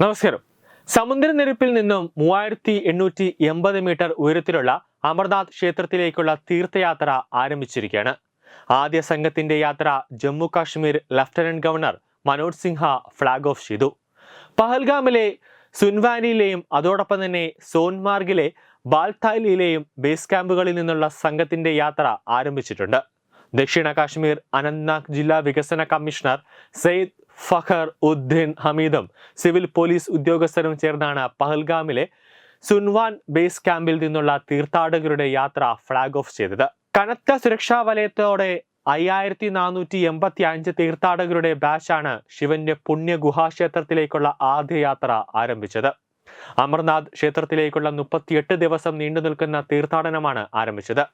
നമസ്കാരം. സമുദ്രനിരപ്പിൽ നിന്നും മൂവായിരത്തി എണ്ണൂറ്റി എൺപത് മീറ്റർ ഉയരത്തിലുള്ള അമർനാഥ് ക്ഷേത്രത്തിലേക്കുള്ള തീർത്ഥയാത്ര ആരംഭിച്ചിരിക്കുകയാണ്. ആദ്യ സംഘത്തിന്റെ യാത്ര Jammu Kashmir lieutenant governor Manoj Sinha flag off ചെയ്തു. പഹൽഗാമിലെ സുൻവാനിയിലെയും അതോടൊപ്പം തന്നെ സോൻമാർഗിലെ ബാൽതാലിയിലെയും ബേസ് ക്യാമ്പുകളിൽ നിന്നുള്ള സംഘത്തിന്റെ യാത്ര ആരംഭിച്ചിട്ടുണ്ട്. ദക്ഷിണ കാശ്മീർ അനന്ത്നാഗ് ജില്ലാ വികസന കമ്മീഷണർ സെയ്ദ് ഫഖർ ഉദ്ദീൻ ഹമീദും സിവിൽ പോലീസ് ഉദ്യോഗസ്ഥരും ചേർന്നാണ് പഹൽഗാമിലെ സുൻവാൻ ബേസ് ക്യാമ്പിൽ നിന്നുള്ള തീർത്ഥാടകരുടെ യാത്ര ഫ്ളാഗ് ഓഫ് ചെയ്തത്. കനത്ത സുരക്ഷാ വലയത്തോടെ അയ്യായിരത്തി നാനൂറ്റി എൺപത്തി അഞ്ച് തീർത്ഥാടകരുടെ ബാച്ചാണ് ശിവന്റെ പുണ്യ ഗുഹാക്ഷേത്രത്തിലേക്കുള്ള ആദ്യ യാത്ര ആരംഭിച്ചത്. അമർനാഥ് ക്ഷേത്രത്തിലേക്കുള്ള മുപ്പത്തിയെട്ട് ദിവസം നീണ്ടു നിൽക്കുന്ന തീർത്ഥാടനമാണ് ആരംഭിച്ചത്.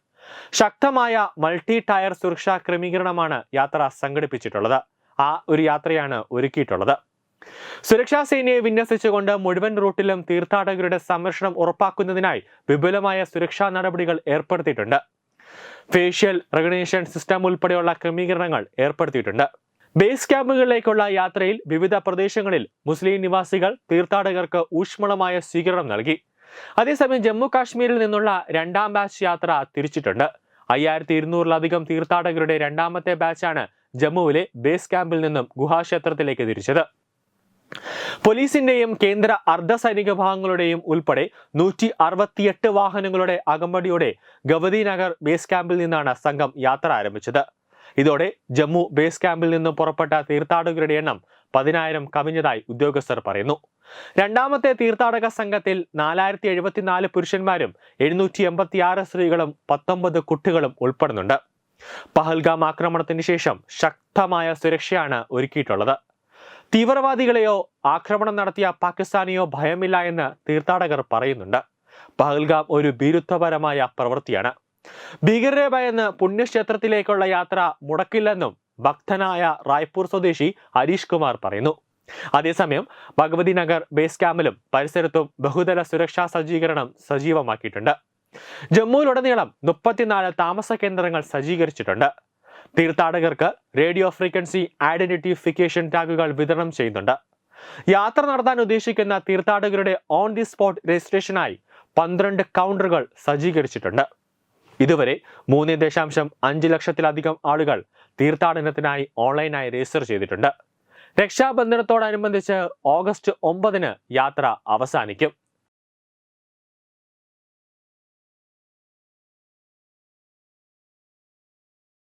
ശക്തമായ മൾട്ടി ടയർ സുരക്ഷാ ക്രമീകരണമാണ് യാത്ര സംഘടിപ്പിച്ചിട്ടുള്ളത്. ആ ഒരു യാത്രയാണ് ഒരുക്കിയിട്ടുള്ളത്. സുരക്ഷാ സേനയെ വിന്യസിച്ചുകൊണ്ട് മുഴുവൻ റൂട്ടിലും തീർത്ഥാടകരുടെ സംരക്ഷണം ഉറപ്പാക്കുന്നതിനായി വിപുലമായ സുരക്ഷാ നടപടികൾ ഏർപ്പെടുത്തിയിട്ടുണ്ട്. ഫേഷ്യൽ റെക്കഗ്നേഷൻ സിസ്റ്റം ഉൾപ്പെടെയുള്ള ക്രമീകരണങ്ങൾ ഏർപ്പെടുത്തിയിട്ടുണ്ട്. ബേസ് ക്യാമ്പുകളിലേക്കുള്ള യാത്രയിൽ വിവിധ പ്രദേശങ്ങളിൽ മുസ്ലിം നിവാസികൾ തീർത്ഥാടകർക്ക് ഊഷ്മളമായ സ്വീകരണം നൽകി. അതേസമയം ജമ്മു കാശ്മീരിൽ നിന്നുള്ള രണ്ടാം ബാച്ച് യാത്ര തിരിച്ചിട്ടുണ്ട്. അയ്യായിരത്തി ഇരുന്നൂറിലധികം തീർത്ഥാടകരുടെ രണ്ടാമത്തെ ബാച്ചാണ് ജമ്മുവിലെ ബേസ് ക്യാമ്പിൽ നിന്നും ഗുഹാക്ഷേത്രത്തിലേക്ക് തിരിച്ചത്. പോലീസിന്റെയും കേന്ദ്ര അർദ്ധസൈനിക വിഭാഗങ്ങളുടെയും ഉൾപ്പെടെ നൂറ്റി അറുപത്തിയെട്ട് വാഹനങ്ങളുടെ അകമ്പടിയോടെ ഗവതി നഗർ ബേസ് ക്യാമ്പിൽ നിന്നാണ് സംഘം യാത്ര ആരംഭിച്ചത്. ഇതോടെ ജമ്മു ബേസ് ക്യാമ്പിൽ നിന്നും പുറപ്പെട്ട തീർത്ഥാടകരുടെ എണ്ണം പതിനായിരം കവിഞ്ഞതായി ഉദ്യോഗസ്ഥർ പറയുന്നു. രണ്ടാമത്തെ തീർത്ഥാടക സംഘത്തിൽ നാലായിരത്തി എഴുപത്തിനാല് പുരുഷന്മാരും എഴുന്നൂറ്റി എൺപത്തിയാറ് സ്ത്രീകളും പത്തൊമ്പത് കുട്ടികളും ഉൾപ്പെടുന്നുണ്ട്. പഹൽഗാം ആക്രമണത്തിന് ശേഷം ശക്തമായ സുരക്ഷയാണ് ഒരുക്കിയിട്ടുള്ളത്. തീവ്രവാദികളെയോ ആക്രമണം നടത്തിയ പാകിസ്ഥാനെയോ ഭയമില്ല എന്ന് തീർത്ഥാടകർ പറയുന്നുണ്ട്. പഹൽഗാം ഒരു ഭീരുത്വപരമായ പ്രവൃത്തിയാണ്. ഭീകരരെ ഭയന്ന് പുണ്യക്ഷേത്രത്തിലേക്കുള്ള യാത്ര മുടക്കില്ലെന്നും ഭക്തനായ റായ്പൂർ സ്വദേശി ഹരീഷ് കുമാർ പറയുന്നു. അതേസമയം ഭഗവതി നഗർ ബേസ് ക്യാമ്പിലും പരിസരത്തും ബഹുതല സുരക്ഷാ സജ്ജീകരണം സജീവമാക്കിയിട്ടുണ്ട്. ജമ്മുവിലുടനീളം മുപ്പത്തിനാല് താമസ കേന്ദ്രങ്ങൾ സജ്ജീകരിച്ചിട്ടുണ്ട്. തീർത്ഥാടകർക്ക് റേഡിയോ ഫ്രീക്വൻസി ഐഡന്റിഫിക്കേഷൻ ടാഗുകൾ വിതരണം ചെയ്യുന്നുണ്ട്. യാത്ര നടത്താൻ ഉദ്ദേശിക്കുന്ന തീർത്ഥാടകരുടെ ഓൺ ദി സ്പോട്ട് രജിസ്ട്രേഷനായി പന്ത്രണ്ട് കൗണ്ടറുകൾ സജ്ജീകരിച്ചിട്ടുണ്ട്. ഇതുവരെ മൂന്ന് ദശാംശം അഞ്ച് ലക്ഷത്തിലധികം ആളുകൾ തീർത്ഥാടനത്തിനായി ഓൺലൈനായി രജിസ്റ്റർ ചെയ്തിട്ടുണ്ട്. രക്ഷാബന്ധനത്തോടനുബന്ധിച്ച് ഓഗസ്റ്റ് ഒമ്പതിന് യാത്ര അവസാനിക്കും.